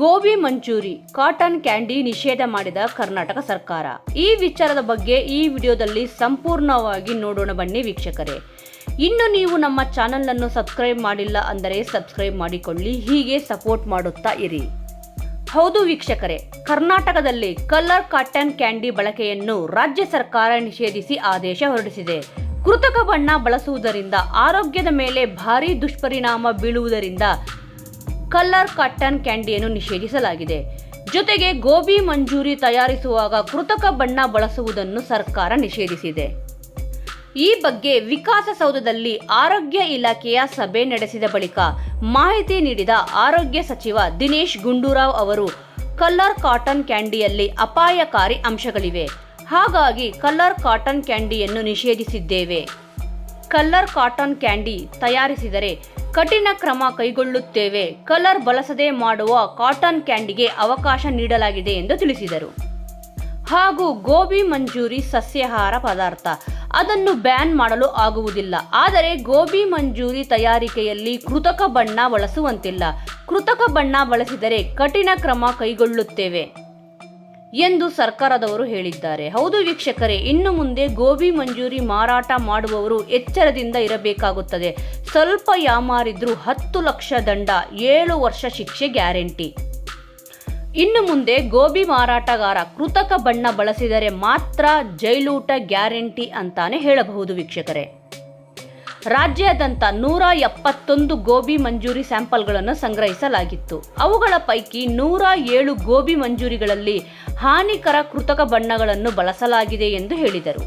Gobi manchurian, cotton candy ನಿಷೇಧ ಮಾಡಿದ ಕರ್ನಾಟಕ ಸರ್ಕಾರ. ಈ ವಿಚಾರದ ಬಗ್ಗೆ ಈ ವಿಡಿಯೋದಲ್ಲಿ ಸಂಪೂರ್ಣವಾಗಿ ನೋಡೋಣ ಬನ್ನಿ ವೀಕ್ಷಕರೇ. ಇನ್ನು ನೀವು ನಮ್ಮ ಚಾನೆಲ್ ಅನ್ನು ಸಬ್ಸ್ಕ್ರೈಬ್ ಮಾಡಿಲ್ಲ ಅಂದರೆ ಸಬ್ಸ್ಕ್ರೈಬ್ ಮಾಡಿಕೊಳ್ಳಿ, ಹೀಗೆ ಸಪೋರ್ಟ್ ಮಾಡುತ್ತಾ ಇರಿ. ಹೌದು ವೀಕ್ಷಕರೇ, ಕರ್ನಾಟಕದಲ್ಲಿ ಕಲರ್ ಕಾಟನ್ ಕ್ಯಾಂಡಿ ಬಳಕೆಯನ್ನು ರಾಜ್ಯ ಸರ್ಕಾರ ನಿಷೇಧಿಸಿ ಆದೇಶ ಹೊರಡಿಸಿದೆ. ಕೃತಕ ಬಣ್ಣ ಬಳಸುವುದರಿಂದ ಆರೋಗ್ಯದ ಮೇಲೆ ಭಾರೀ ದುಷ್ಪರಿಣಾಮ ಬೀಳುವುದರಿಂದ ಕಲರ್ ಕಾಟನ್ ಕ್ಯಾಂಡಿಯನ್ನು ನಿಷೇಧಿಸಲಾಗಿದೆ. ಜೊತೆಗೆ ಗೋಬಿ ಮಂಜೂರಿ ತಯಾರಿಸುವಾಗ ಕೃತಕ ಬಣ್ಣ ಬಳಸುವುದನ್ನು ಸರ್ಕಾರ ನಿಷೇಧಿಸಿದೆ. ಈ ಬಗ್ಗೆ ವಿಕಾಸಸೌಧದಲ್ಲಿ ಆರೋಗ್ಯ ಇಲಾಖೆಯ ಸಭೆ ನಡೆಸಿದ ಬಳಿಕ ಮಾಹಿತಿ ನೀಡಿದ ಆರೋಗ್ಯ ಸಚಿವ ದಿನೇಶ್ ಗುಂಡೂರಾವ್ ಅವರು, ಕಲ್ಲರ್ ಕಾಟನ್ ಕ್ಯಾಂಡಿಯಲ್ಲಿ ಅಪಾಯಕಾರಿ ಅಂಶಗಳಿವೆ. ಹಾಗಾಗಿ ಕಲ್ಲರ್ ಕಾಟನ್ ಕ್ಯಾಂಡಿಯನ್ನು ನಿಷೇಧಿಸಿದ್ದೇವೆ. ಕಲ್ಲರ್ ಕಾಟನ್ ಕ್ಯಾಂಡಿ ತಯಾರಿಸಿದರೆ ಕಠಿಣ ಕ್ರಮ ಕೈಗೊಳ್ಳುತ್ತೇವೆ. ಕಲರ್ ಬಳಸದೆ ಮಾಡುವ ಕಾಟನ್ ಕ್ಯಾಂಡಿಗೆ ಅವಕಾಶ ನೀಡಲಾಗಿದೆ ಎಂದು ತಿಳಿಸಿದರು. ಹಾಗೂ ಗೋಬಿ ಮಂಜೂರಿ ಸಸ್ಯಾಹಾರ ಪದಾರ್ಥ. ಅದನ್ನು ಬ್ಯಾನ್ ಮಾಡಲು ಆಗುವುದಿಲ್ಲ. ಆದರೆ ಗೋಬಿ ಮಂಜೂರಿ ತಯಾರಿಕೆಯಲ್ಲಿ ಕೃತಕ ಬಣ್ಣ ಬಳಸುವಂತಿಲ್ಲ. ಕೃತಕ ಬಣ್ಣ ಬಳಸಿದರೆ ಕಠಿಣ ಕ್ರಮ ಕೈಗೊಳ್ಳುತ್ತೇವೆ. ಎಂದು ಸರ್ಕಾರದವರು ಹೇಳಿದ್ದಾರೆ. ಹೌದು ವೀಕ್ಷಕರೇ, ಇನ್ನು ಮುಂದೆ ಗೋಬಿ ಮಂಜೂರಿ ಮಾರಾಟ ಮಾಡುವವರು ಎಚ್ಚರದಿಂದ ಇರಬೇಕಾಗುತ್ತದೆ. ಸ್ವಲ್ಪ ಯಾಮಾರಿದ್ರೂ ಹತ್ತು ಲಕ್ಷ ದಂಡ, ಏಳು ವರ್ಷ ಶಿಕ್ಷೆ ಗ್ಯಾರಂಟಿ. ಇನ್ನು ಮುಂದೆ ಗೋಬಿ ಮಾರಾಟಗಾರ ಕೃತಕ ಬಣ್ಣ ಬಳಸಿದರೆ ಮಾತ್ರ ಜೈಲೂಟ ಗ್ಯಾರಂಟಿ ಅಂತಾನೆ ಹೇಳಬಹುದು ವೀಕ್ಷಕರೇ. ರಾಜ್ಯಾದ್ಯಂತ ನೂರ ಎಪ್ಪತ್ತೊಂದು ಗೋಬಿ ಮಂಜೂರಿ ಸ್ಯಾಂಪಲ್ಗಳನ್ನು ಸಂಗ್ರಹಿಸಲಾಗಿತ್ತು. ಅವುಗಳ ಪೈಕಿ ನೂರ ಏಳು ಗೋಬಿ ಮಂಜೂರಿಗಳಲ್ಲಿ ಹಾನಿಕರ ಕೃತಕ ಬಣ್ಣಗಳನ್ನು ಬಳಸಲಾಗಿದೆ ಎಂದು ಹೇಳಿದರು.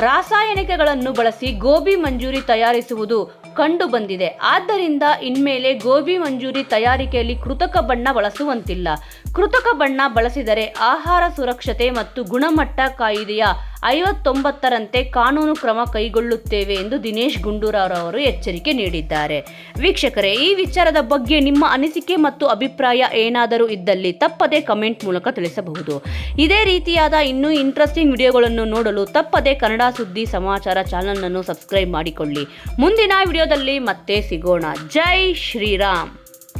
ರಾಸಾಯನಿಕಗಳನ್ನು ಬಳಸಿ ಗೋಬಿ ಮಂಜೂರಿ ತಯಾರಿಸುವುದು ಕಂಡುಬಂದಿದೆ. ಆದ್ದರಿಂದ ಇನ್ಮೇಲೆ ಗೋಬಿ ಮಂಜೂರಿ ತಯಾರಿಕೆಯಲ್ಲಿ ಕೃತಕ ಬಣ್ಣ ಬಳಸುವಂತಿಲ್ಲ. ಕೃತಕ ಬಣ್ಣ ಬಳಸಿದರೆ ಆಹಾರ ಸುರಕ್ಷತೆ ಮತ್ತು ಗುಣಮಟ್ಟ ಕಾಯಿದೆಯ ಐವತ್ತೊಂಬತ್ತರಂತೆ ಕಾನೂನು ಕ್ರಮ ಕೈಗೊಳ್ಳುತ್ತೇವೆ ಎಂದು ದಿನೇಶ್ ಗುಂಡೂರಾವ್ ಅವರು ಎಚ್ಚರಿಕೆ ನೀಡಿದ್ದಾರೆ. ವೀಕ್ಷಕರೇ, ಈ ವಿಚಾರದ ಬಗ್ಗೆ ನಿಮ್ಮ ಅನಿಸಿಕೆ ಮತ್ತು ಅಭಿಪ್ರಾಯ ಏನಾದರೂ ಇದ್ದಲ್ಲಿ ತಪ್ಪದೇ ಕಮೆಂಟ್ ಮೂಲಕ ತಿಳಿಸಬಹುದು. ಇದೇ ರೀತಿಯಾದ ಇನ್ನೂ ಇಂಟ್ರೆಸ್ಟಿಂಗ್ ವಿಡಿಯೋಗಳನ್ನು ನೋಡಲು ತಪ್ಪದೇ ಕನ್ನಡ ಸುದ್ದಿ ಸಮಾಚಾರ ಚಾನಲ್ ಅನ್ನು ಸಬ್ಸ್ಕ್ರೈಬ್ ಮಾಡಿಕೊಳ್ಳಿ. ಮುಂದಿನ ವಿಡಿಯೋದಲ್ಲಿ ಮತ್ತೆ ಸಿಗೋಣ. ಜೈ ಶ್ರೀರಾಮ್!